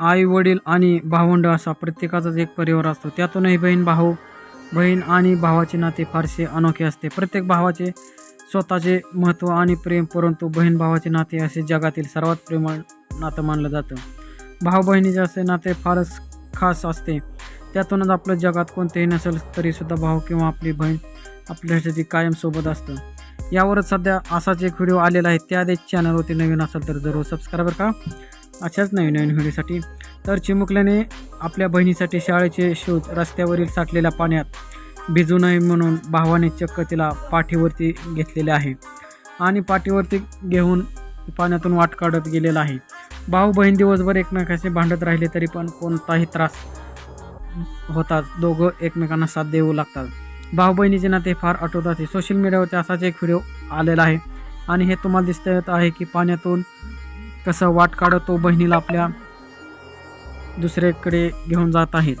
आई वडील आणि भावंड असा प्रत्येकाचाच एक परिवार असतो. त्यातूनही बहीण भाऊ बहीण आणि भावाचे नाते फारसे अनोखे असते. प्रत्येक भावाचे स्वतःचे महत्त्व आणि प्रेम परंतु बहीण भावाचे नाते असे जगातील सर्वात प्रेम नातं मानलं जातं. भाऊ बहिणीचे असे नाते फारच खास असते. त्यातूनच आपलं जगात कोणतेही नसेल तरीसुद्धा भाऊ किंवा आपली बहीण आपल्यासाठी कायम सोबत असतं. यावरच सध्या असाच एक व्हिडिओ आलेला आहे. त्या आधी चॅनलवरती नवीन असेल तर जरूर सबस्क्राईब करा. अशाच नवीन नवीन व्हिडिओसाठी. तर चिमुकल्याने आपल्या बहिणीसाठी शाळेचे शूज रस्त्यावरील साठलेल्या पाण्यात भिजू नये म्हणून भावाने चक्क तिला पाठीवरती घेतलेले आहे आणि पाठीवरती घेऊन पाण्यातून वाट काढत गेलेला आहे. भाऊ बहीण दिवसभर एकमेकाशी भांडत राहिले तरी पण कोणताही त्रास होतात दोघं एकमेकांना साथ देऊ लागतात. भाऊ बहिणीचे नाते फार आठवतात. सोशल मीडियावरती असाच एक व्हिडिओ आलेला आहे आणि हे तुम्हाला दिसत येत आहे की पाण्यातून कसं वाट काढत तो बहिणीला आपल्या दुसऱ्याकडे घेऊन जात आहेत